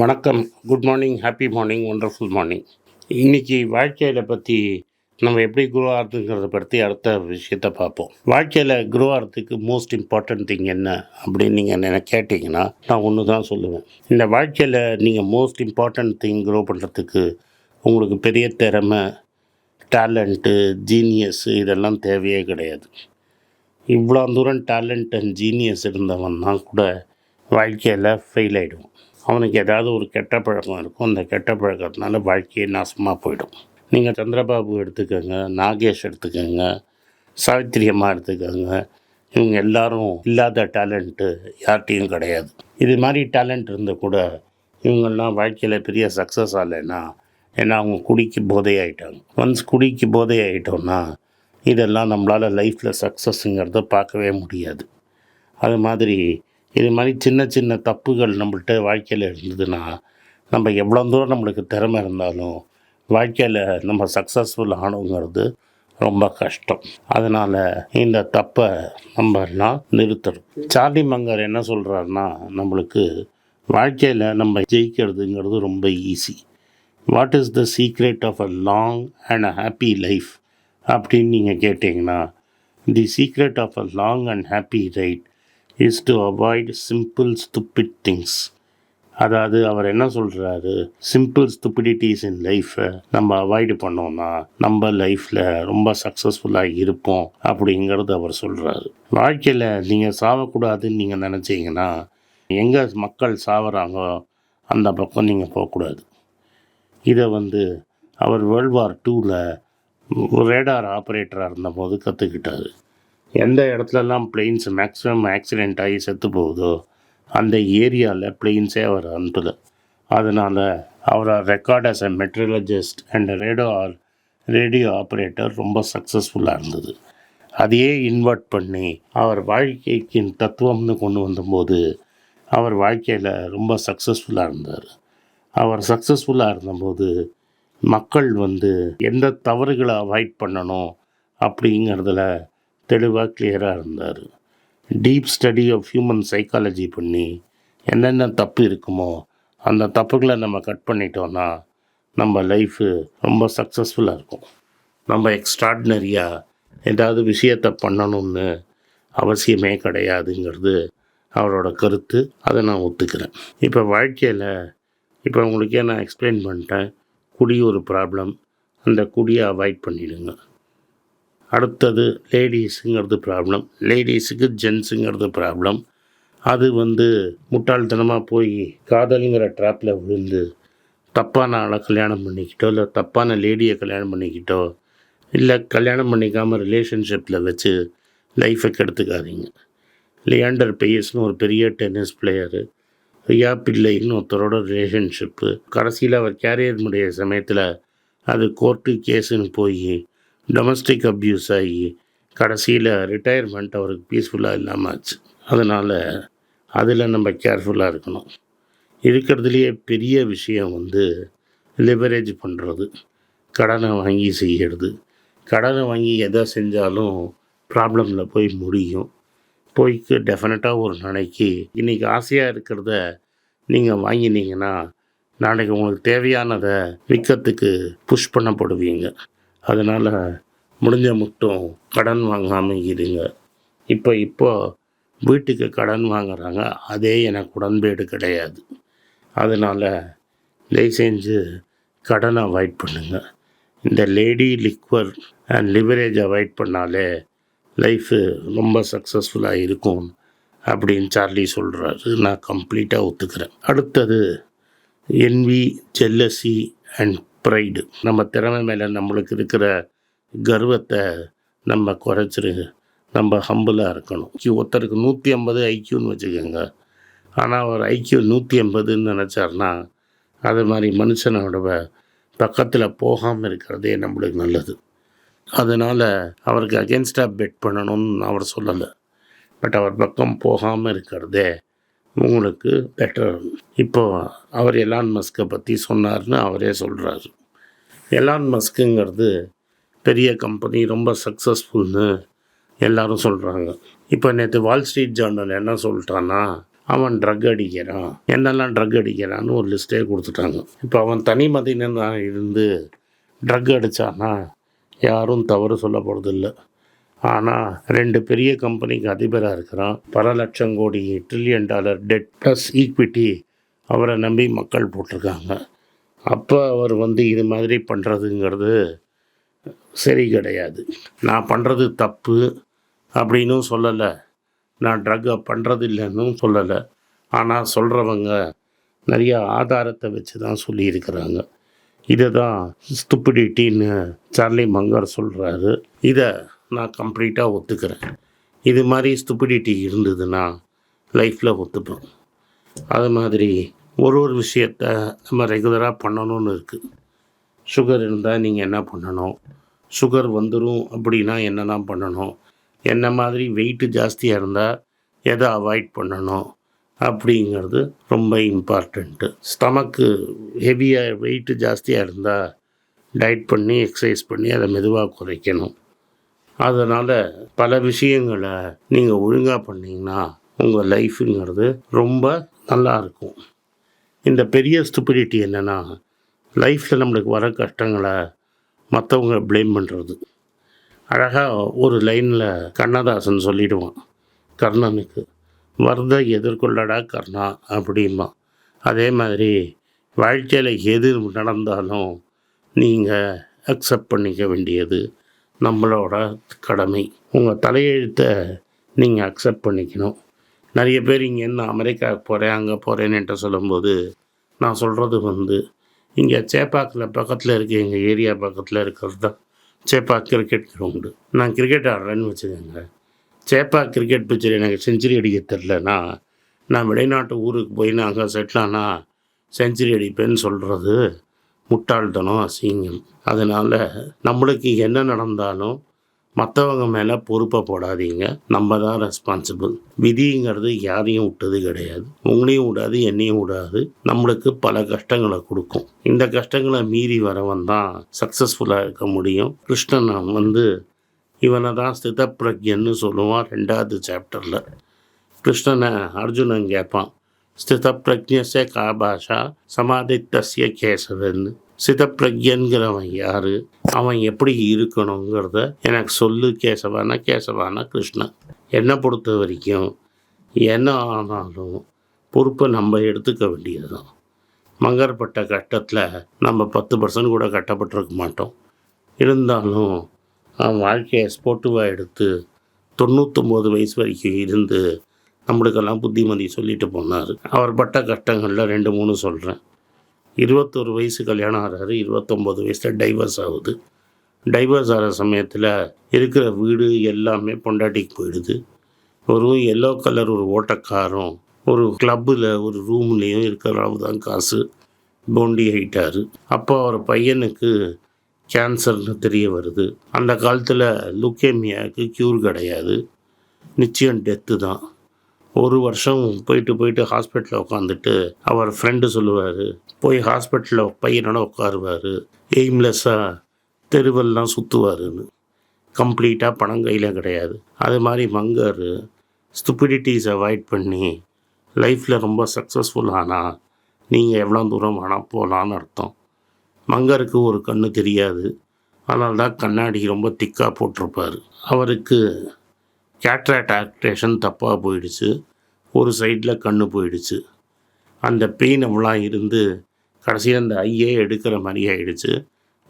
வணக்கம். Good morning happy morning wonderful morning இன்னைக்கு வாழ்க்கையில் பற்றி நம்ம எப்படி குரோ பற்றி அடுத்த விஷயத்தை பார்ப்போம். வாழ்க்கையில் குரோ மோஸ்ட் இம்பார்ட்டன்ட் திங் என்ன அப்படின்னு நீங்கள் என்ன கேட்டிங்கன்னா நான் ஒன்று தான் சொல்லுவேன். இந்த வாழ்க்கையில் நீங்கள் மோஸ்ட் இம்பார்ட்டன்ட் திங் க்ரோ பண்ணுறதுக்கு உங்களுக்கு பெரிய திறமை டேலண்ட்டு ஜீனியஸ் இதெல்லாம் தேவையே கிடையாது. இவ்வளோ தூரம் டேலண்ட் அண்ட் ஜீனியஸ் இருந்தவன் தான் கூட வாழ்க்கையில் ஃபெயில் ஆகிடுவோம் அவனுக்கு ஏதாவது ஒரு கெட்ட பழக்கம் இருக்கும். அந்த கெட்ட பழக்கத்தினால வாழ்க்கையே நாசமாக போயிடும். நீங்கள் சந்திரபாபு எடுத்துக்கோங்க நாகேஷ் எடுத்துக்கோங்க சாவித்திரி அம்மா எடுத்துக்கோங்க. இவங்க எல்லாரும் இல்லாத டேலண்ட்டு யார்கிட்டையும் கிடையாது. இது மாதிரி டேலண்ட் இருந்தால் கூட இவங்கெல்லாம் வாழ்க்கையில் பெரிய சக்ஸஸ் ஆகலைன்னா ஏன்னா அவங்க குடிக்கு போதை ஆகிட்டாங்க ஒன்ஸ் குடிக்கு போதை ஆகிட்டோன்னா இதெல்லாம் நம்மளால் லைஃப்பில் சக்ஸஸ்ங்கிறத பார்க்கவே முடியாது. அது மாதிரி இது மாதிரி சின்ன சின்ன தப்புகள் நம்மள்ட்ட வாழ்க்கையில் இருந்ததுன்னா நம்ம எவ்வளோ தூரம் நம்மளுக்கு திறமை இருந்தாலும் வாழ்க்கையில் நம்ம சக்ஸஸ்ஃபுல் ஆனவங்கிறது ரொம்ப கஷ்டம். அதனால் இந்த தப்பை நம்ம நிறுத்தணும். சார்லி மங்கர் என்ன சொல்கிறாருன்னா நம்மளுக்கு வாழ்க்கையில் நம்ம ஜெயிக்கிறதுங்கிறது ரொம்ப easy what is the secret of a long and a happy life அப்படின்னு நீங்கள் கேட்டிங்கன்னா the secret of a long and happy right is to avoid simple stupid things அதாவது அவர் என்ன சொல்கிறாரு சிம்பிள் ஸ்துப்பிடிட்டிஸ் இன் லைஃப்பை நம்ம அவாய்டு பண்ணோம்னா நம்ம லைஃப்பில் ரொம்ப சக்ஸஸ்ஃபுல்லாக இருப்போம் அப்படிங்கிறது அவர் சொல்கிறாரு வாழ்க்கையில் நீங்கள் சாவக்கூடாதுன்னு நீங்கள் நினச்சிங்கன்னா எங்கே மக்கள் சாவறாங்களோ அந்த பக்கம் நீங்கள் போகக்கூடாது. இதை வந்து அவர் வேர்ல்ட் வார் டூவில் ரேடார் ஆப்ரேட்டராக இருந்தபோது கற்றுக்கிட்டாரு எந்த இடத்துலலாம் பிளெயின்ஸ் மேக்ஸிமம் ஆக்சிடெண்ட் ஆகி செத்து போகுதோ அந்த ஏரியாவில் பிளெயின்ஸே அவர் அனுப்பலை அதனால் அவரை record as a meteorologist and radio or radio operator ரொம்ப சக்ஸஸ்ஃபுல்லாக இருந்தது. அதையே இன்வெர்ட் பண்ணி அவர் வாழ்க்கைக்கின் தத்துவம்னு கொண்டு வந்தபோது அவர் வாழ்க்கையில் ரொம்ப சக்ஸஸ்ஃபுல்லாக இருந்தார். அவர் சக்ஸஸ்ஃபுல்லாக இருந்தபோது மக்கள் வந்து எந்த தவறுகளை அவாய்ட் பண்ணணும் அப்படிங்கிறதுல தெளிவாக கிளியராக இருந்தார். Deep study of human psychology பண்ணி என்னென்ன தப்பு இருக்குமோ அந்த தப்புகளை நம்ம கட் பண்ணிட்டோன்னா நம்ம லைஃபு ரொம்ப சக்ஸஸ்ஃபுல்லாக இருக்கும். நம்ம எக்ஸ்ட்ராடினரியாக ஏதாவது விஷயத்தை பண்ணணும்னு அவசியமே கிடையாதுங்கிறது அவரோட கருத்து. அதை நான் ஒத்துக்கிறேன். இப்போ வாழ்க்கையில் இப்போ உங்களுக்கே நான் எக்ஸ்பிளைன் பண்ணிட்டேன். குடி ஒரு ப்ராப்ளம் அந்த குடியை அவாய்ட் பண்ணிவிடுங்க அடுத்தது லேடிஸுங்கிறது ப்ராப்ளம் லேடிஸுக்கு ஜென்ஸுங்கிறது ப்ராப்ளம் அது வந்து முட்டாள்தனமாக போய் காதலுங்கிற ட்ராப்பில் விழுந்து தப்பான ஆளை கல்யாணம் பண்ணிக்கிட்டோ இல்லை தப்பான லேடியை கல்யாணம் பண்ணிக்கிட்டோ இல்லை கல்யாணம் பண்ணிக்காமல் ரிலேஷன்ஷிப்பில் வச்சு லைஃபை கெடுத்துக்காதீங்க. லியாண்டர் பெய்யஸ்னு ஒரு பெரிய டென்னிஸ் பிளேயரு ரியா பிள்ளைன்னு ஒருத்தரோட ரிலேஷன்ஷிப்பு கடைசியில் அவர் கேரியர் முடிய சமயத்தில் அது கோர்ட்டு கேஸுன்னு போய் டொமஸ்டிக் அப்யூஸ் ஆகி கடைசியில் ரிட்டையர்மெண்ட் அவருக்கு பீஸ்ஃபுல்லாக இல்லாமல் ஆச்சு. அதனால் அதில் நம்ம கேர்ஃபுல்லாக இருக்கணும். இருக்கிறதுலையே பெரிய விஷயம் வந்து லிவரேஜ் பண்ணுறது கடனை வாங்கி செய்கிறது கடனை வாங்கி எதை செஞ்சாலும் ப்ராப்ளமில் போய் முடியும். போய்க்கு டெஃபினட்டாக ஒரு நாளைக்கு இன்றைக்கி ஆசையாக இருக்கிறத நீங்கள் வாங்கினீங்கன்னா நாளைக்கு உங்களுக்கு தேவையானதை விற்கிறதுக்கு புஷ் பண்ணப்படுவீங்க. அதனால் முடிஞ்ச மட்டும் கடன் வாங்காமல் இருங்க. இப்போ இப்போ வீட்டுக்கு கடன் வாங்குறாங்க. அதே எனக்கு உடன்பேடு கிடையாது. அதனால் தயவு செஞ்சு கடனை அவாய்ட் பண்ணுங்கள் இந்த lady liquor and leverage avoid பண்ணாலே லைஃபு ரொம்ப சக்ஸஸ்ஃபுல்லாக இருக்கும் அப்படின்னு சார்லி சொல்கிறாரு நான் கம்ப்ளீட்டாக ஒத்துக்கிறேன். அடுத்தது என்வி ஜெல்லசி அண்ட் ப்ரைடு நம்ம திறமை மேலே நம்மளுக்கு இருக்கிற கர்வத்தை நம்ம குறைச்சிரு. நம்ம ஹம்பிளாக இருக்கணும். ஒருத்தருக்கு நூற்றி ஐம்பது ஐக்கியூன்னு வச்சுக்கோங்க. ஆனால் அவர் ஐக்கியூ நூற்றி ஐம்பதுன்னு நினச்சார்னா அது மாதிரி மனுஷனோட பக்கத்தில் போகாமல் இருக்கிறதே நம்மளுக்கு நல்லது. அதனால் அவருக்கு அகேன்ஸ்டாக பெட் பண்ணணும்னு அவர் சொல்லலை. பட் அவர் பக்கம் போகாமல் இருக்கிறதே உங்களுக்கு பெட்டர் இப்போ அவர் எலான் மஸ்கை பற்றி சொன்னார்னு அவரே சொல்கிறாரு எலான் மஸ்க்குங்கிறது பெரிய கம்பெனி ரொம்ப சக்ஸஸ்ஃபுல்னு எல்லாரும் சொல்கிறாங்க இப்போ நேற்று வால் ஸ்ட்ரீட் ஜேர்னல் என்ன சொல்லிட்டான்னா அவன் ட்ரக் அடிக்கிறான். என்னெல்லாம் ட்ரக் அடிக்கிறான்னு ஒரு லிஸ்ட்டே கொடுத்துட்டாங்க. இப்போ அவன் தனி மதியினன் இருந்து ட்ரக் அடித்தான்னா யாரும் தவறு சொல்ல போகிறதில்ல ஆனால் ரெண்டு பெரிய கம்பெனிக்கு அதிபராக இருக்கிறான் பல லட்சம் கோடி trillion dollar debt plus equity அவரை நம்பி மக்கள் போட்டிருக்காங்க. அப்போ அவர் வந்து இது மாதிரி பண்ணுறதுங்கிறது சரி கிடையாது. நான் பண்ணுறது தப்பு அப்படின்னும் சொல்லலை. நான் ட்ரக்கை பண்ணுறது இல்லைன்னும் சொல்லலை. ஆனால் சொல்கிறவங்க நிறைய ஆதாரத்தை வச்சு தான் சொல்லியிருக்கிறாங்க. இதை தான் ஸ்துப்பிடிட்டின்னு சார்லி மங்கர் சொல்கிறாரு இதை நான் கம்ப்ளீட்டாக ஒத்துக்கிறேன். இது மாதிரி ஸ்டுப்பிடிட்டி இருந்ததுன்னா லைஃப்பில் ஒத்துப்பேன் அது மாதிரி ஒரு ஒரு விஷயத்த நம்ம ரெகுலராக பண்ணணும்னு இருக்குது சுகர் இருந்தால் நீங்கள் என்ன பண்ணணும்? சுகர் வந்துடும் அப்படின்னா என்னெல்லாம் பண்ணணும்? என்ன மாதிரி வெயிட்டு ஜாஸ்தியாக இருந்தால் எதை அவாய்ட் பண்ணணும்? அப்படிங்கிறது ரொம்ப இம்பார்ட்டண்ட்டு ஸ்டமக்கு ஹெவியாக வெயிட்டு ஜாஸ்தியாக இருந்தால் டயட் பண்ணி எக்ஸசைஸ் பண்ணி அதை மெதுவாக குறைக்கணும். அதனால் பல விஷயங்களை நீங்கள் ஒழுங்காக பண்ணிங்கன்னா உங்கள் லைஃப்புங்கிறது ரொம்ப நல்லா இருக்கும். இந்த பெரிய ஸ்டூபிடிட்டி என்னென்னா லைஃப்பில் நம்மளுக்கு வர கஷ்டங்களை மற்றவங்க ப்ளேம் பண்ணுறது அழகாக ஒரு லைனில் கண்ணதாசன் சொல்லிடுவான் கர்ணனுக்கு வரத எதிர்கொள்ளடா கர்ணா அப்படிம்பா. அதே மாதிரி வாழ்க்கையில் எது நடந்தாலும் நீங்கள் அக்செப்ட் பண்ணிக்க வேண்டியது நம்மளோட கடமை. உங்கள் தலையெழுத்தை நீங்கள் அக்செப்ட் பண்ணிக்கணும். நிறைய பேர் இங்கே என்ன அமெரிக்காவுக்கு போகிறேன் அங்கே போகிறேன்னுட்டு சொல்லும்போது நான் சொல்கிறது வந்து இங்கே சேப்பாக்கில் பக்கத்தில் இருக்க எங்கள் ஏரியா பக்கத்தில் இருக்கிறது தான். சேப்பாக் கிரிக்கெட் கிரவுண்டு நான் கிரிக்கெட் ஆடுறேன்னு வச்சுக்கோங்க. சேப்பாக் கிரிக்கெட் பிச்சர் எனக்கு செஞ்சுரி அடிக்க தெரிலனா நான் வெளிநாட்டு ஊருக்கு போய் நான் அங்கே செட்டிலானா செஞ்சுரி அடிப்பேன்னு சொல்கிறது முட்டாள்தனம் அசிங்கம். அதனால் நம்மளுக்கு என்ன நடந்தாலும் மற்றவங்க மேலே பொறுப்பை போடாதீங்க. நம்ம தான் ரெஸ்பான்சிபிள் விதிங்கிறது யாரையும் விட்டது கிடையாது. உங்களையும் விடாது என்னையும் விடாது. நம்மளுக்கு பல கஷ்டங்களை கொடுக்கும். இந்த கஷ்டங்களை மீறி வரவன் தான் சக்ஸஸ்ஃபுல்லாக இருக்க முடியும். கிருஷ்ணன் வந்து இவனை தான் ஸ்திதப்பிரஜன்னு சொல்லுவான் ரெண்டாவது சாப்டரில் கிருஷ்ணனை அர்ஜுனன் கேட்பான். ஸ்திதப்பிரஜ்யச கா பாஷா சமாதித்தசிய கேசவன். சிதப்பிரஜன்கிறவன் யார்? அவன் எப்படி இருக்கணுங்கிறத எனக்கு சொல்லு கேசவானா கேசவானா கிருஷ்ணன் என்னை பொறுத்த வரைக்கும் என்ன ஆனாலும் பொறுப்பை நம்ம எடுத்துக்க வேண்டியது தான் கட்டத்தில் நம்ம பத்து பர்சன்ட் கூட கட்டப்பட்டிருக்க மாட்டோம். இருந்தாலும் அவன் வாழ்க்கையை ஸ்போர்ட்டிவாக எடுத்து தொண்ணூற்றொம்பது வயசு வரைக்கும் இருந்து நம்மளுக்கெல்லாம் புத்திமதி சொல்லிட்டு போனார். அவர் பட்ட கஷ்டங்களில் ரெண்டு மூணு சொல்கிறேன் இருபத்தொரு வயசு கல்யாணம் ஆகிறாரு இருபத்தொம்போது வயசில் டைவர்ஸ் ஆகுது. டைவர்ஸ் ஆகிற சமயத்தில் இருக்கிற வீடு எல்லாமே பொண்டாட்டிக்கு போயிடுது. ஒரு எல்லோ கலர் ஒரு ஓட்டக்காரும் ஒரு கிளப்பில் ஒரு ரூம்லேயும் இருக்கிற அளவு தான் காசு. போண்டி ஆகிட்டார் அப்போ அவர் பையனுக்கு கேன்சர்னு தெரிய வருது. அந்த காலத்தில் லுக்கேமியாவுக்கு க்யூர் கிடையாது. நிச்சயம் டெத்து தான். ஒரு வருஷம் போயிட்டு போயிட்டு ஹாஸ்பிட்டலில் உட்காந்துட்டு அவர் ஃப்ரெண்டு சொல்லுவார் போய் ஹாஸ்பிட்டலில் பையனோட உட்காருவார் எய்ம்லெஸ்ஸாக தெருவெல்லாம் சுற்றுவாருன்னு கம்ப்ளீட்டாக பணம் கையில் கிடையாது. அது மாதிரி மங்கர் ஸ்டுபிடிட்டிஸ் அவாய்ட் பண்ணி லைஃப்பில் ரொம்ப சக்ஸஸ்ஃபுல் ஆனால் நீங்கள் எவ்வளோ தூரம் ஆனால் போகலான்னு அர்த்தம். மங்கருக்கு ஒரு கண்ணு தெரியாது. அதனால தான் கண்ணாடி ரொம்ப திக்காக போட்டிருப்பார். அவருக்கு கேட்ராக்ட் ஆக்டேஷன் தப்பாக போயிடுச்சு. ஒரு சைடில் கண்ணு போயிடுச்சு. அந்த பெயின் அவ்வளோ இருந்து கடைசியில் அந்த ஐயே எடுக்கிற மாதிரி ஆயிடுச்சு.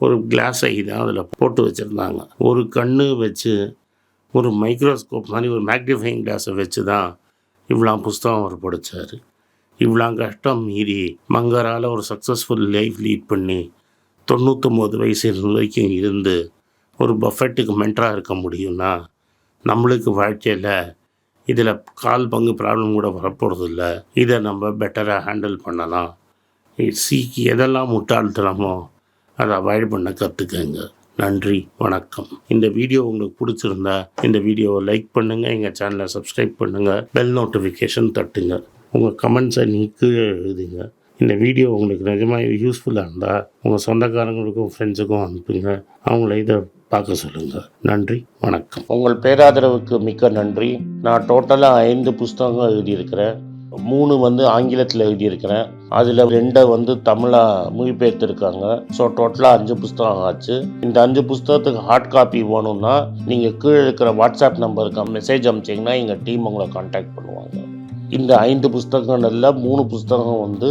ஒரு கிளாஸ் ஐ தான் அதில் போட்டு வச்சுருந்தாங்க. ஒரு கண்ணு வச்சு ஒரு மைக்ரோஸ்கோப் மாதிரி ஒரு மேக்னிஃபைங் கிளாஸை வச்சு தான் இவ்வளோ புஸ்தகம் அவர் படித்தார் இவ்வளோ கஷ்டம் மீறி மங்கரால் ஒரு சக்ஸஸ்ஃபுல் லைஃப் லீட் பண்ணி தொண்ணூற்றொம்பது வயசு வரைக்கும் இருந்து ஒரு பஃபெட்டுக்கு மென்டராக இருக்க முடியும்னா நம்மளுக்கு வாழ்க்கையில் இதில் கால் பங்கு ப்ராப்ளம் கூட வரப்போகிறது இல்லை இதை நம்ம பெட்டராக ஹேண்டில் பண்ணலாம். சீக்கி எதெல்லாம் முட்டாள்தனமோ அதை அவாய்ட் பண்ண கற்றுக்கங்க நன்றி வணக்கம். இந்த வீடியோ உங்களுக்கு பிடிச்சிருந்தா இந்த வீடியோவை லைக் பண்ணுங்கள் எங்கள் சேனலை சப்ஸ்கிரைப் பண்ணுங்கள் பெல் நோட்டிஃபிகேஷன் தட்டுங்க. உங்கள் கமெண்ட்ஸை நீங்கள் கீழே எழுதுங்க. இந்த வீடியோ உங்களுக்கு நிஜமாக யூஸ்ஃபுல்லாக இருந்தால் உங்கள் சொந்தக்காரங்களுக்கும் ஃப்ரெண்ட்ஸுக்கும் அனுப்புங்க. அவங்கள இதை பார்க்க சொல்லுங்கள் நன்றி வணக்கம். உங்கள் பேராதரவுக்கு மிக்க நன்றி. நான் டோட்டலாக ஐந்து புஸ்தகங்கள் எழுதியிருக்கிறேன். மூணு வந்து ஆங்கிலத்தில் எழுதியிருக்கிறேன். அதில் ரெண்டை வந்து தமிழாக மொழிபெயர்த்துருக்காங்க. ஸோ டோட்டலாக அஞ்சு புஸ்தகம் ஆச்சு. இந்த அஞ்சு புஸ்தகத்துக்கு ஹார்ட் காப்பி வேணும்னா நீங்கள் கீழே இருக்கிற வாட்ஸ்அப் நம்பருக்கு மெசேஜ் அனுப்பிச்சிங்கன்னா எங்கள் டீம் உங்களை காண்டாக்ட் பண்ணுவாங்க. இந்த ஐந்து புஸ்தகங்கள்ல மூணு புஸ்தகம் வந்து